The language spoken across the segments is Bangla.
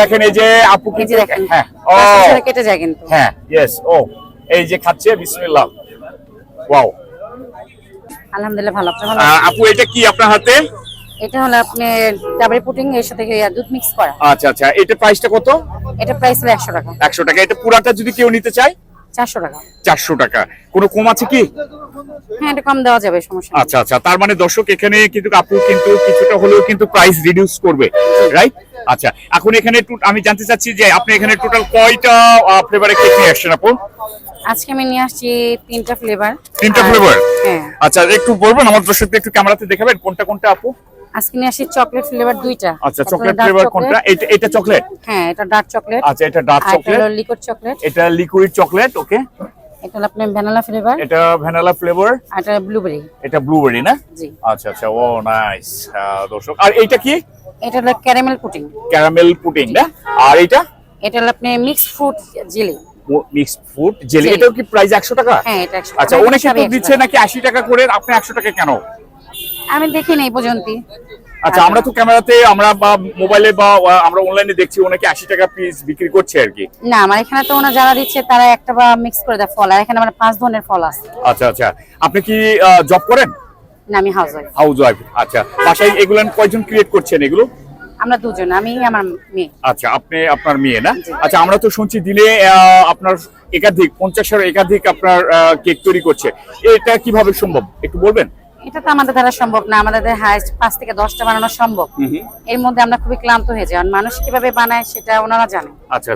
দেখেন এই যে আপু কেজি দেখেন হ্যাঁ। ও। কেটে যায় কিন্তু। হ্যাঁ ইয়েস ও। এই যে খাচ্ছে বিসমিল্লাহ। ওয়াও আলহামদুলিল্লাহ ভালো আপনি ভালো? আপু এটা কি আপনার হাতে? এটা হলো আপনি ডাবল পুটিং এর সাথে দুধ মিক্স করা। আচ্ছা আচ্ছা। এটা প্রাইসটা কত? এটা প্রাইস হলো একশো টাকা। একশো টাকা। এটা পুরাটা যদি কেউ নিতে চায়? চারশো টাকা। চারশো টাকা। কোনো কম আছে কি? হ্যাঁ এটা কম দেওয়া যাবে সমস্যা আচ্ছা আচ্ছা তার মানে দর্শক এখানে কিন্তু আপু কিন্তু কিছুটা হলেও কিন্তু প্রাইস রিডিউস করবে রাইট আচ্ছা এখন এখানে আমি জানতে চাচ্ছি যে আপনি এখানে টোটাল কয়টা ফ্লেভারে কেক নিয়ে আসছেন আপু? আজকে আমি নিয়ে আসছি তিনটা ফ্লেভার তিনটা ফ্লেভার হ্যাঁ। আচ্ছা একটু বলবেন আমার দর্শককে একটু ক্যামেরাতে দেখাবেন কোনটা কোনটা আপু? আজকে নিয়ে আসছি চকলেট ফ্লেভার দুইটা। আচ্ছা চকলেট ফ্লেভার কোনটা? এটা এটা চকলেট হ্যাঁ এটা ডার্ক চকলেট আচ্ছা এটা ডার্ক আর এটা চকলেট লিকুইড চকলেট এটা লিকুইড চকলেট ওকে এটা হলো আপনার ভ্যানিলা ফ্লেভার এটা ভ্যানিলা ফ্লেভার এটা ব্লুবেরি এটা ব্লুবেরি না? জি। আচ্ছা আচ্ছা ও নাইস দর্শক। আর এইটা কি? এটা হলো ক্যারামেল পুটিং ক্যারামেল পুডিং না? আর এইটা? এটা হলো আপনি mix fruit jelly mix food jelly. এটাও কি প্রাইস একশো টাকা? হ্যাঁ এটা 100 আচ্ছা। অনেকে তো দিচ্ছে নাকি আশি টাকা করে আপনি একশো টাকা কেন? আমি দেখিনি এই পর্যন্ত আচ্ছা আমরা তো ক্যামেরাতে আমরা বা মোবাইলে বা আমরা অনলাইনে দেখছি অনেকে আশি টাকা পিস বিক্রি করছে আর কি। না আমার এখানে তো ওনা যারা দিচ্ছে তারা একটা বা মিক্স করে দেয় ফল আর এখানে আমার পাঁচ ধরনের ফল আছে। আচ্ছা আচ্ছা। আপনি কি জব করেন? না আমি হাউস ওয়াইফ হাউস ওয়াইফ আচ্ছা। বাসায় এগুলো কয়জন ক্রিয়েট করছেন এগুলো? আমরা দুজন আমি আমার মেয়ে। আচ্ছা আপনি আপনার মেয়ে না? আচ্ছা আমরা তো শুনছি দিনে আপনার একাধিক পঞ্চাশের একাধিক আপনার কেক তৈরি করছে। এটা কীভাবে সম্ভব? একটু বলবেন? এটা তো আমাদের দ্বারা সম্ভব না আমাদের হাইস্ট পাঁচ থেকে দশটা বানানো সম্ভব। এর মধ্যে আমরা খুবই ক্লান্ত হয়ে যাই মানুষ কীভাবে বানায় সেটা ওনারা জানে। আচ্ছা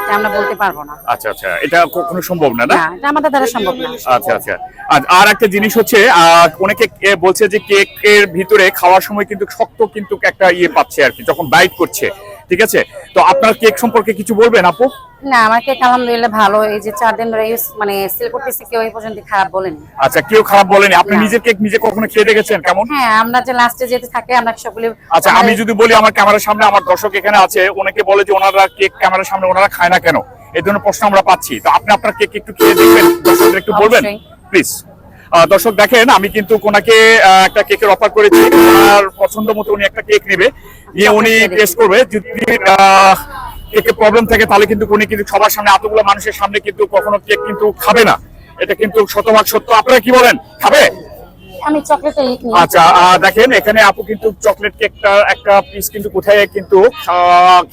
এটা আমরা বলতে পারব না। আচ্ছা আচ্ছা। এটা কখনো সম্ভব না না? না এটা আমাদের দ্বারা সম্ভব না। আচ্ছা আচ্ছা। আর আর একটা জিনিস হচ্ছে আহ, অনেকে বলছে যে কেকের ভিতরে খাওয়ার সময় কিন্তু শক্ত কিন্তু একটা ইয়ে পাচ্ছে আর কি যখন বাইট করছে। ঠিক আছে? তো আপনার কেক সম্পর্কে কিছু বলবেন আপু? না আমার কেক আলহামদুলিল্লাহ ভালো এই যে চার দিন ধরে use- মানে সেল করতেছি কেউ এই পর্যন্ত খারাপ বলেনি। আচ্ছা কেউ খারাপ বলেনি। আপনি নিজের কেক নিজে কখনো খেয়ে দেখেছেন? কেমন? হ্যাঁ আমরা যে লাস্টে যেতে থাকে আমরা সকলে আচ্ছা আমি যদি বলি আমার ক্যামেরার সামনে আমার দর্শক এখানে আছে অনেকে বলে যে ওনারা কেক ক্যামেরার সামনে ওনারা খায় না কেন? এই ধরনের প্রশ্ন আমরা পাচ্ছি। তো আপনি আপনার কেক একটু খেয়ে দেখবেন দর্শকদের একটু বলবেন? প্লিজ দর্শক দেখেন আমি কিন্তু কোনাকে একটা কেকের অফার করেছি। ওনার পছন্দ মতো উনি একটা কেক নেবে। নিয়ে উনি টেস্ট করবে যদি কেকে প্রবলেম থাকে তাহলে কিন্তু উনি কিন্তু সবার সামনে এতগুলো মানুষের সামনে কিন্তু কখনো কেক কিন্তু খাবে না। এটা কিন্তু শতভাগ সত্য। আপনারা কি বলেন? খাবে? আমি চকলেটটা আচ্ছা দেখেন এখানে আপু কিন্তু চকলেট কেকটা একটা পিস কিন্তু কোথায় কিন্তু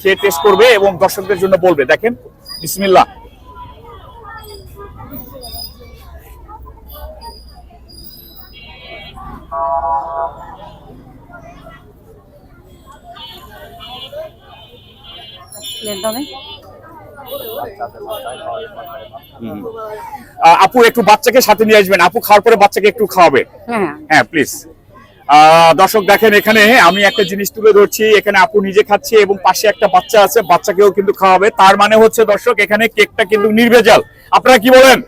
খেয়ে টেস্ট করবে এবং দর্শকদের জন্য বলবে। দেখেন বিসমিল্লাহ। প্লেট আপু একটু বাচ্চাকে সাথে নিয়ে আসবেন। আপু খাওয়ার পরে বাচ্চাকে একটু খাওয়াবে। হ্যাঁ। হ্যাঁ প্লিজ দর্শক দেখেন এখানে আমি একটা জিনিস তুলে ধরছি। এখানে আপু নিজে খাচ্ছে এবং পাশে একটা বাচ্চা আছে বাচ্চাকেও কিন্তু খাওয়াবে। তার মানে হচ্ছে দর্শক এখানে কেকটা কিন্তু নির্ভেজাল। আপনারা কি বলেন?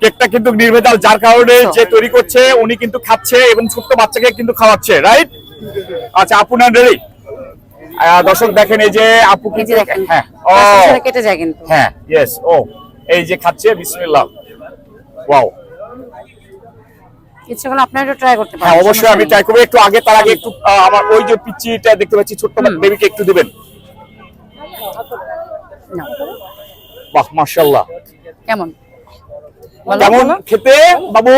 কেকটা কিন্তু নির্ভেজাল যার কারণে যে তৈরি করছে উনি কিন্তু খাচ্ছে এবং ছোট্ট বাচ্চাকে কিন্তু খাওয়াচ্ছে রাইট আচ্ছা আপু না রেডি? দর্শক দেখেন এই যে আপু দেখেন হ্যাঁ। ও। কেটে যায় কিন্তু। হ্যাঁ ইয়েস ও। এই যে খাচ্ছে বিসমিল্লাহ। ওয়াও ইচ্ছে করলে আপনারা একটু ট্রাই করতে পারেন হ্যাঁ অবশ্যই আমি ট্রাই করব। একটু আগে তার আগে একটু আমার ওই যে দেখতে পাচ্ছি ছোট্ট বেবিকে একটু দিবেন। বাহ মাশাআল্লাহ। কেমন? কেমন খেতে? বাবু?